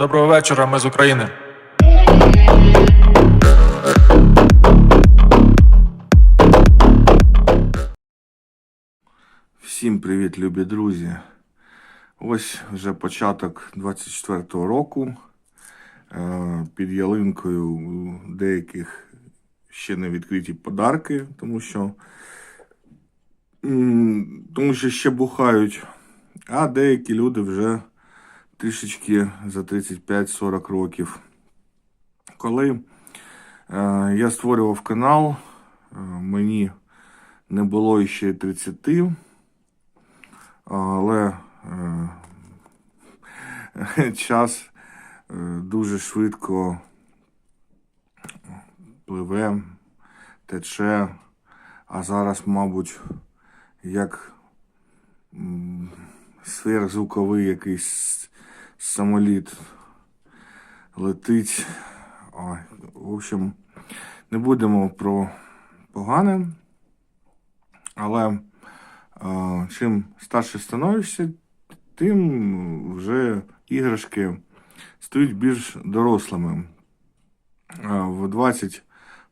Доброго вечора, ми з України. Всім привіт, любі друзі. Ось вже початок 24-го року. Е, Під ялинкою деяких ще не відкриті подарки, тому що, тому що ще бухають. А деякі люди вже трішечки за 35-40 років. Коли е, я створював канал, е, мені не було ще 30 але е, час дуже швидко пливе, тече, а зараз, мабуть, як сверхзвуковий якийсь самоліт летить. Ой, в общем, не будемо про погане, але а, чим старше становишся, тим вже іграшки стають більш дорослими. А, В 20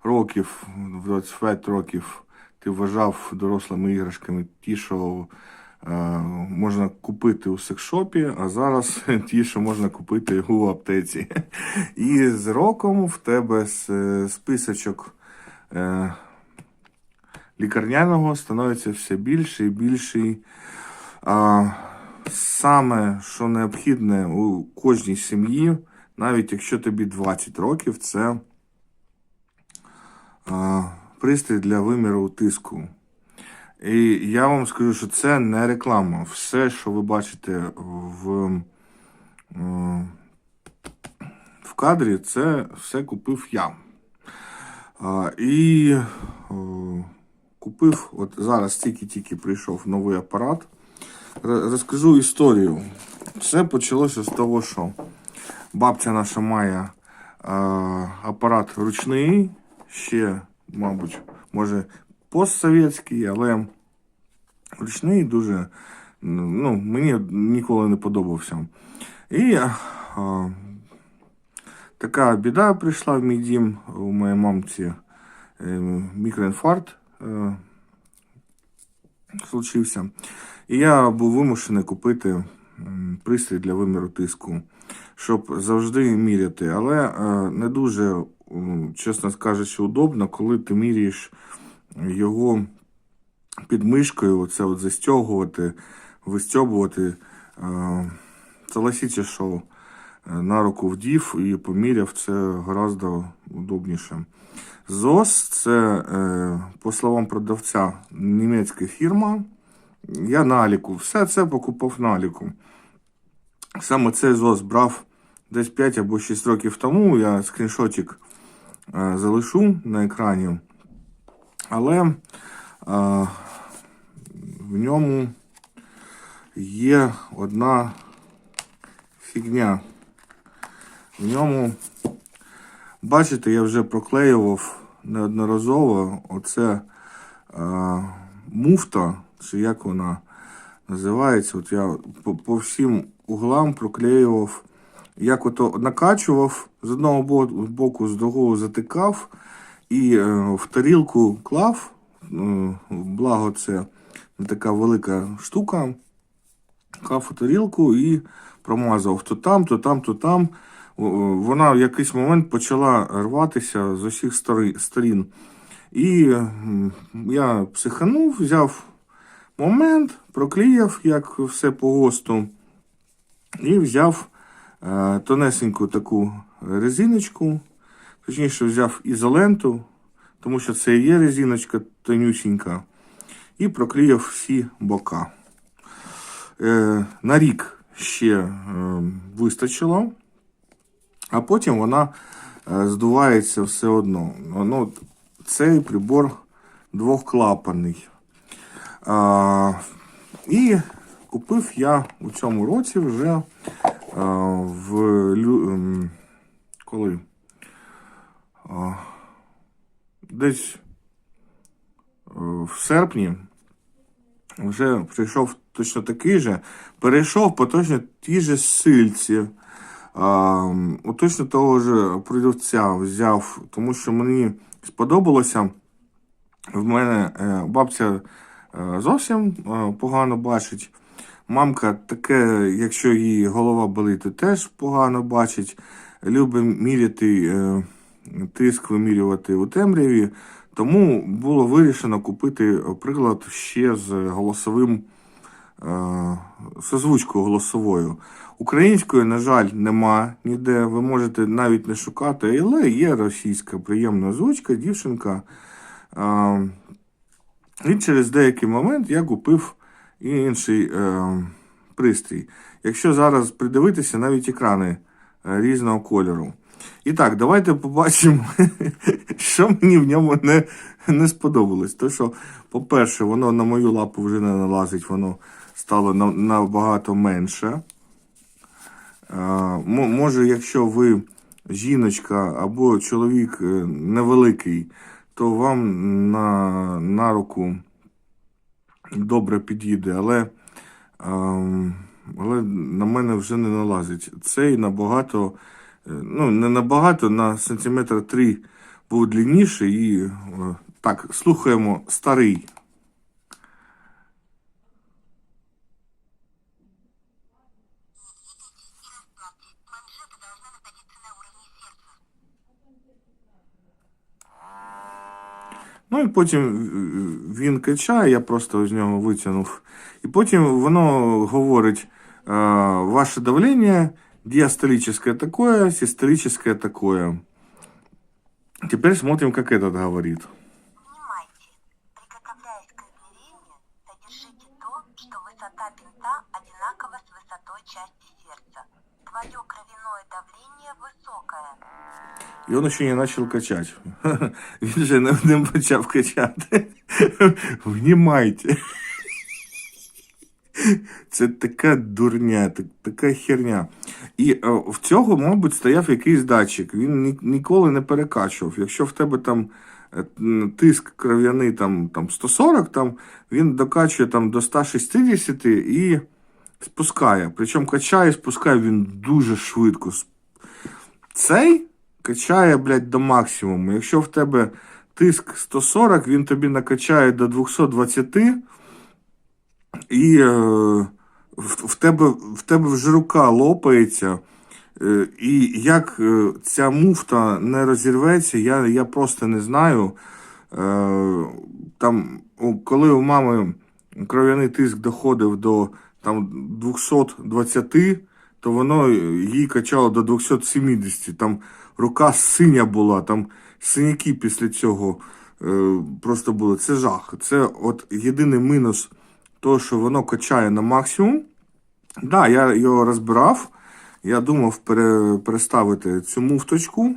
років, в 25 років ти вважав дорослими іграшками ті, що е, можна купити у секшопі, а зараз ті, що можна купити у аптеці. І з роком в тебе списочок. е, лікарняного становиться все більше і більший. Саме, що необхідне у кожній сім'ї, навіть якщо тобі 20 років, це пристрій для виміру тиску. І я вам скажу, що це не реклама. Все, що ви бачите в, е, в кадрі, це все купив я. І купив, от зараз тільки-тільки прийшов новий апарат. Розкажу історію. Все почалося з того, що бабця наша має е, апарат ручний, ще, мабуть, може, постсовєтський, але ручний дуже ну, мені ніколи не подобався. І е, така біда прийшла в мій дім у моїй мамці е, мікроінфаркт е, случився. І я був вимушений купити пристрій для виміру тиску, щоб завжди міряти. Але е, не дуже, чесно кажучи, удобно, коли ти міряєш його під мишкою, оце от застягувати, вистьобувати. Е, Согласіться, що е, на руку вдів і поміряв, це гораздо удобніше. ЗОС це, е, по словам продавця, німецька фірма. Я наліку. Все це покупав наліку. Саме цей ЗОС брав десь 5 або 6 років тому. Я скріншотик залишу на екрані. Але е, в ньому є одна фігня. В ньому Бачите, я вже проклеював неодноразово оце е, муфта, чи як вона називається. От я по, по всім углам проклеював, як ото накачував з одного боку, з другого затикав і е, в тарілку клав. Е, благо, це не така велика штука. Клав у тарілку і промазав то там, то там, то там. Вона в якийсь момент почала рватися з усіх сторін. І я психанув, взяв момент, проклеїв, як все по ГОСТу, і взяв е, тонесеньку таку резиночку, точніше взяв ізоленту, тому що це є резиночка тонюсінька, і проклеїв всі бока. Е, на рік ще е, вистачило, а потім вона е, здувається все одно. Ну, цей прибор двохклапанний. І купив я у цьому році вже в коли? Десь е, в серпні вже прийшов точно такий же, перейшов по точно тій же сильці. У точно того ж продавця взяв, тому що мені сподобалося. В мене е, бабця е, зовсім погано бачить. Мамка таке, якщо її голова болить, то теж погано бачить. Любить міряти тиск вимірювати у темряві. Тому було вирішено купити прилад ще з голосовим е, з озвучкою голосовою. Української, на жаль, нема ніде. Ви можете навіть не шукати, але є російська приємна озвучка, дівчинка. Е, і через деякий момент я купив інший е, пристрій. Якщо зараз придивитися, навіть екрани е, різного кольору. І так, давайте побачимо, що мені в ньому не, не сподобалось. То, що, по-перше, воно на мою лапу вже не налазить, воно стало набагато менше. Е, Може, якщо ви жіночка або чоловік е, невеликий, то вам на, на руку добре підійде, але, ем, але на мене вже не налазить. Цей набагато, ну, не набагато, на сантиметр 3 був длинніший і е, так, слухаємо старий. Ну і потім е, він качає, я просто з нього витягнув. І потім воно говорить: е, ваше давлення диастолическое такое, систолическое такое. Теперь смотрим, как этот говорит. Внимайте! Приготовляясь к измерению, содержите то, что высота бинта одинакова с высотой части сердца. Твое кровяное давление высокое. І він ще не почав качати. Він же не, не почав качати. Внімайте. Це така дурня, так- така херня. І е, в цього, мабуть, стояв якийсь датчик. Він ні- ніколи не перекачував. Якщо в тебе там е, тиск кров'яний там, там 140, там, він докачує там, до 160 і спускає. Причому качає і спускає він дуже швидко. Цей качає, блядь, до максимуму. Якщо в тебе тиск 140, він тобі накачає до 220, і е, в, в, тебе, в тебе вже рука лопається. Е, і як е, ця муфта не розірветься, я, я просто не знаю. Е, там, коли у мами кров'яний тиск доходив до там, 220, то воно їй качало до 270. Там рука синя була, там синяки після цього просто були. Це жах. Це от єдиний мінус того, що воно качає на максимум. Так, да, я його розбирав. Я думав пере, переставити цю муфточку.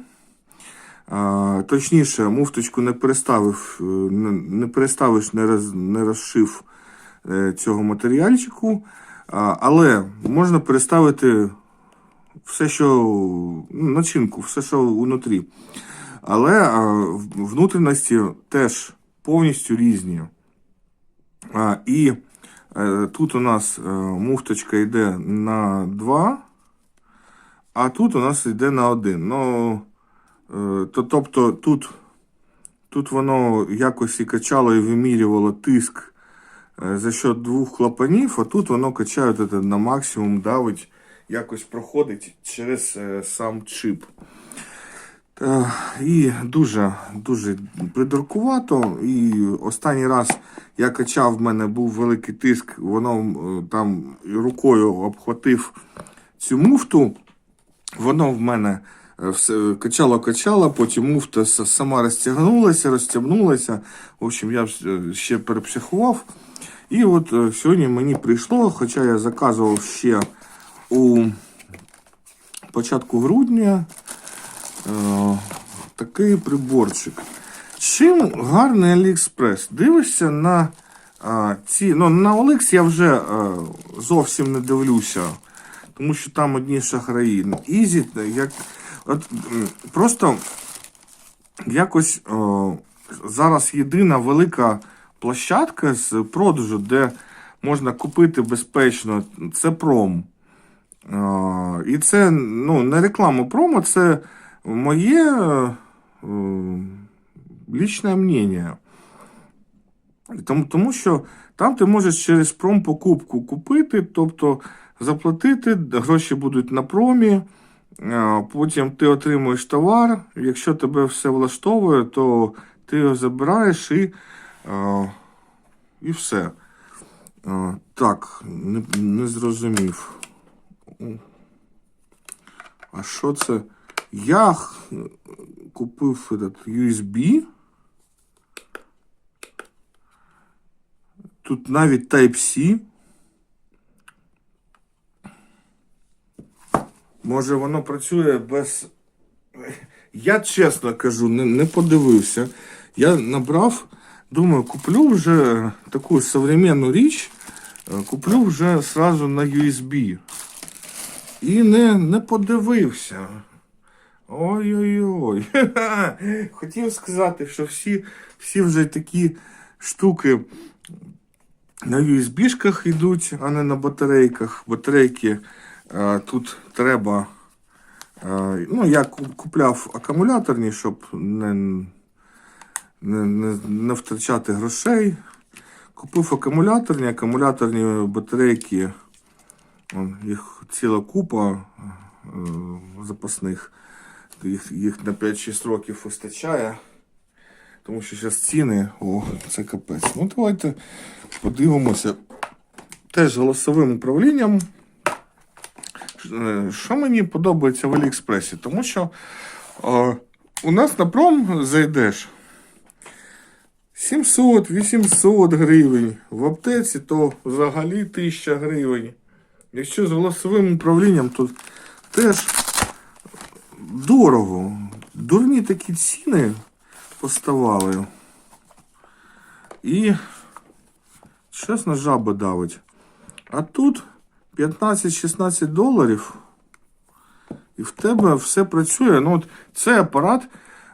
А, точніше, муфточку не переставив, е, не, переставиш, не, роз, не розшив е, цього матеріальчику. А, але можна переставити все, що ну, начинку, все, що внутрі. Але а, внутрішності теж повністю різні. А, і тут у нас е, муфточка йде на 2, а тут у нас йде на 1. Ну, е, то, тобто тут, тут воно якось і качало і вимірювало тиск е, за счет двох клапанів, а тут воно качає на максимум, давить, якось проходить через е, сам чип. Е, І дуже дуже придуркувато. І останній раз я качав, в мене був великий тиск, воно е, там рукою обхватив цю муфту. Воно в мене е, все качало, качало, потім муфта сама розтягнулася, розтягнулася. В общем, я ще перепсихував. І от сьогодні мені прийшло, хоча я заказував ще у початку грудня. Е, такий приборчик. Чим гарний Аліекспрес? Дивишся на а, ці. Ну, на Олекс я вже а, зовсім не дивлюся, тому що там одні шахраї. Ну, Ізі, як. От, просто якось о, зараз єдина велика площадка з продажу, де можна купити безпечно, це пром. А, І це ну, не реклама промо, це моє е, лічне мнення. Тому, тому що там ти можеш через промпокупку купити, тобто заплатити, гроші будуть на промі, потім ти отримуєш товар. Якщо тебе все влаштовує, то ти його забираєш і, і все. Так, не, не зрозумів. А що це? Я купив этот USB. Тут навіть Type-C. Може воно працює без. Я чесно кажу, не, не подивився. Я набрав, думаю, куплю вже таку современну річ, е, куплю вже сразу на USB. І не, не подивився. Ой-ой-ой. Хотів сказати, що всі, всі вже такі штуки на USB-шках йдуть, а не на батарейках. Батарейки е, тут треба. Е, ну, я купляв акумуляторні, щоб не, не, не, не втрачати грошей. Купив акумуляторні, акумуляторні батарейки. Їх ціла купа е, запасних. Їх, їх на 5-6 років вистачає. Тому що зараз ціни, о, це капець. Ну, давайте подивимося. Теж голосовим управлінням. Е, Що мені подобається в Аліекспресі? Тому що е, у нас на пром зайдеш 700-800 гривень. В аптеці то взагалі 1000 гривень. Якщо з голосовим управлінням, то теж дорого. Дурні такі ціни поставали. І чесно, жаба давить. А тут 15-16 доларів. І в тебе все працює. Ну, от цей апарат,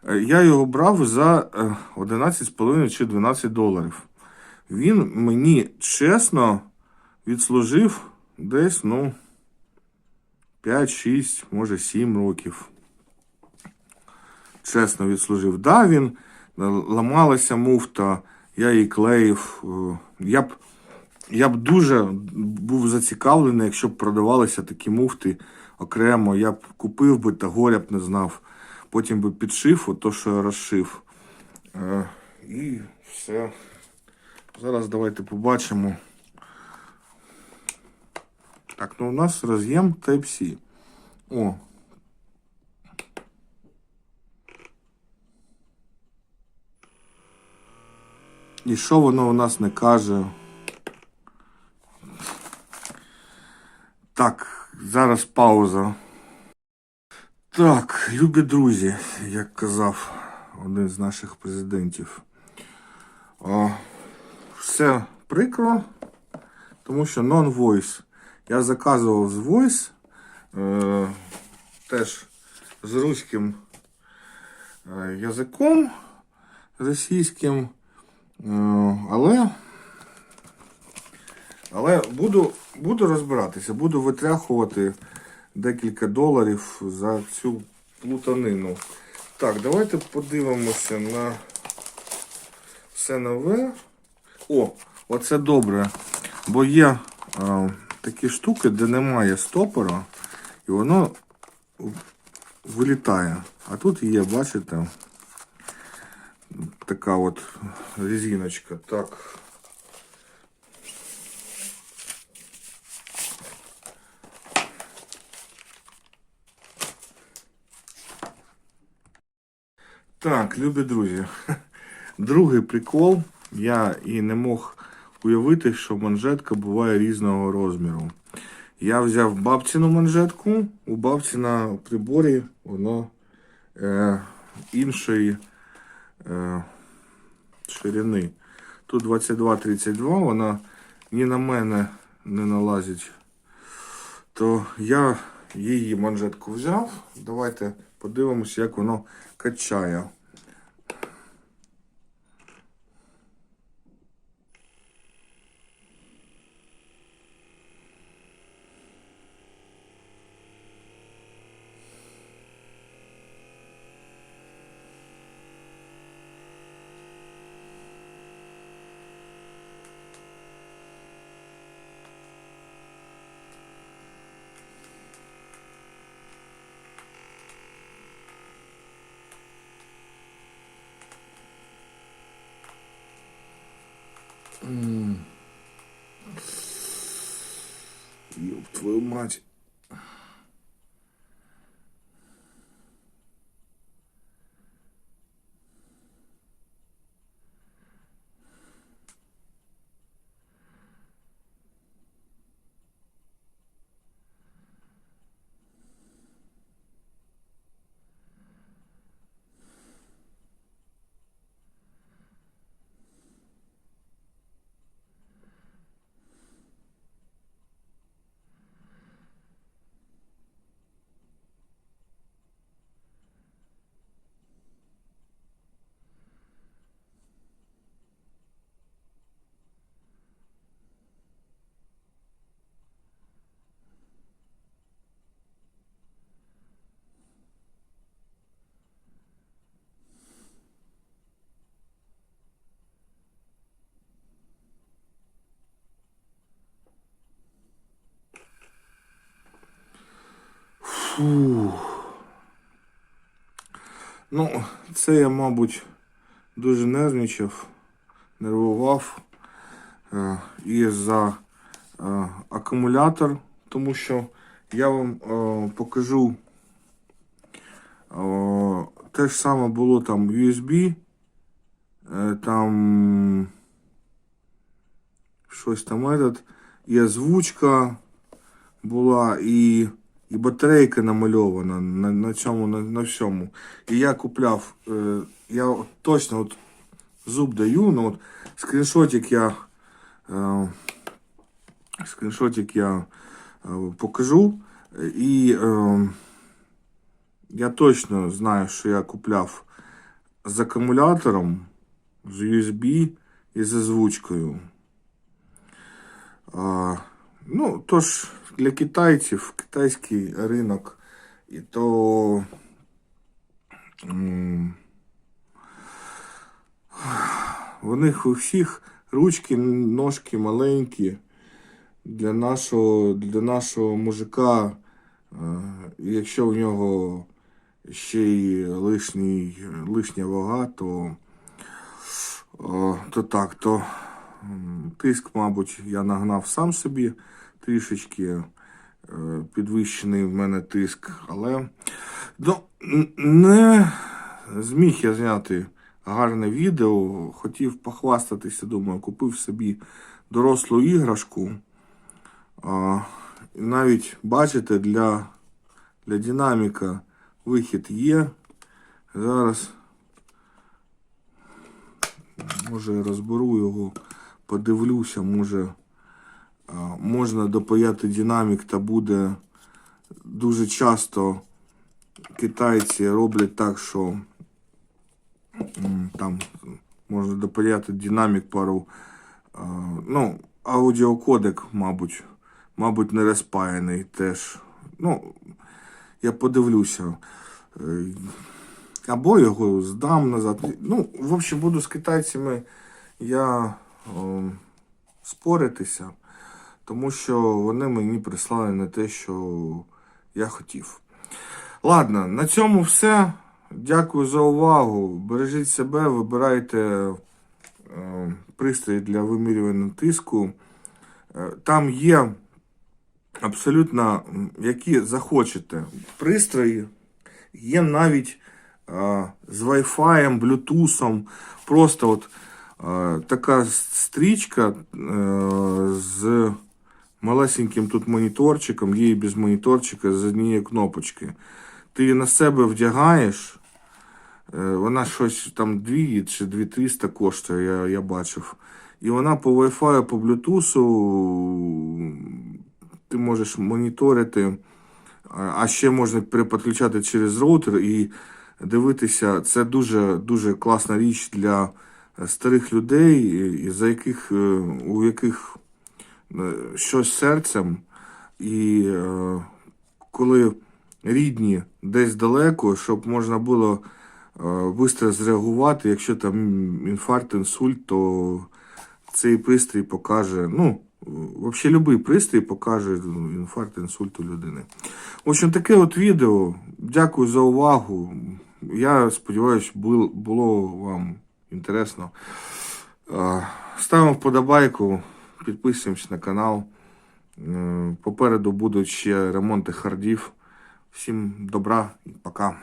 е, я його брав за е, 11,5 чи 12 доларів. Він мені чесно відслужив десь, ну, 5-6, може 7 років. Чесно відслужив. Да, він е, ламалася муфта, я її клеїв. е, Я б, я б дуже був зацікавлений, якщо б продавалися такі муфти окремо. Я б купив би та горя б не знав. Потім би підшив ото, що я розшив. Е, І все. Зараз давайте побачимо. Так, ну у нас роз'єм Type-C. О. І що воно у нас не каже? Так, зараз пауза. Так, любі друзі, як казав один з наших президентів. О, все прикро, тому що non-voice. Я заказував з voice, е, теж з руським е, язиком російським. Е, Але, але буду, буду розбиратися, буду витряхувати декілька доларів за цю плутанину. Так, давайте подивимося на все нове. О, оце добре. Бо є е, такі штуки, де немає стопора, і воно вилітає. А тут є, бачите, така от резиночка. Так. Так, любі друзі. Другий прикол. Я і не мог уявити, що манжетка буває різного розміру. Я взяв бабціну манжетку, у бабці на приборі воно е, іншої ширини. Тут 22-32, вона ні на мене не налазить. То я її манжетку взяв. Давайте подивимося, як воно качає. Твою мать. Фух. Ну, це я, мабуть, дуже нервничав, нервував е, і за е, акумулятор, тому що я вам е, покажу е, те ж саме було там USB, е, там щось там этот, і озвучка була, і, і батарейка намальована на, на цьому, на, на всьому. І я купляв, е, я от точно от зуб даю, ну от скріншотик я, е, скріншотик я е, покажу. І е, я точно знаю, що я купляв з акумулятором, з USB і з озвучкою. А, ну, тож для китайців китайський ринок, і то в них у всіх ручки, ножки маленькі. Для нашого, для нашого мужика, е, якщо в нього ще й лишній, лишня вага, то, то так, то тиск, мабуть, я нагнав сам собі трішечки е, підвищений в мене тиск, але ну, не зміг я зняти гарне відео. Хотів похвастатися, думаю, купив собі дорослу іграшку. А, навіть бачите, для, для динаміка вихід є. Зараз може розберу його, подивлюся, може можна допаяти динамік та буде дуже часто китайці роблять так, що там можна допаяти динамік пару. Ну, аудіокодек, мабуть, мабуть, не розпаяний теж. Ну, я подивлюся. Е, Або його здам назад. Ну, в общем, буду з китайцями я о, споритися, тому що вони мені прислали не те, що я хотів. Ладно, на цьому все. Дякую за увагу. Бережіть себе, вибирайте е, пристрій для вимірювання тиску. Е, Там є абсолютно які захочете пристрої. Є навіть е, з Wi-Fi, Bluetooth. Просто от така стрічка з малесеньким тут моніторчиком, є і без моніторчика з однієї кнопочки. Ти її на себе вдягаєш. Е, Вона щось там 2 чи 2300 коштує, я, я бачив. І вона по Wi-Fi, по Bluetooth ти можеш моніторити, а ще можна переподключати через роутер і дивитися. Це дуже дуже класна річ для старих людей, за яких, е, у яких е, щось серцем. І е, коли рідні десь далеко, щоб можна було швидко зреагувати, якщо там інфаркт, інсульт, то цей пристрій покаже, ну, взагалі будь-який пристрій покаже інфаркт, інсульт у людини. В общем, таке от відео. Дякую за увагу. Я сподіваюся, було вам інтересно. Е, Ставимо вподобайку, підписуємось на канал. Е, Попереду будуть ще ремонти хардів. Всім добра і пока.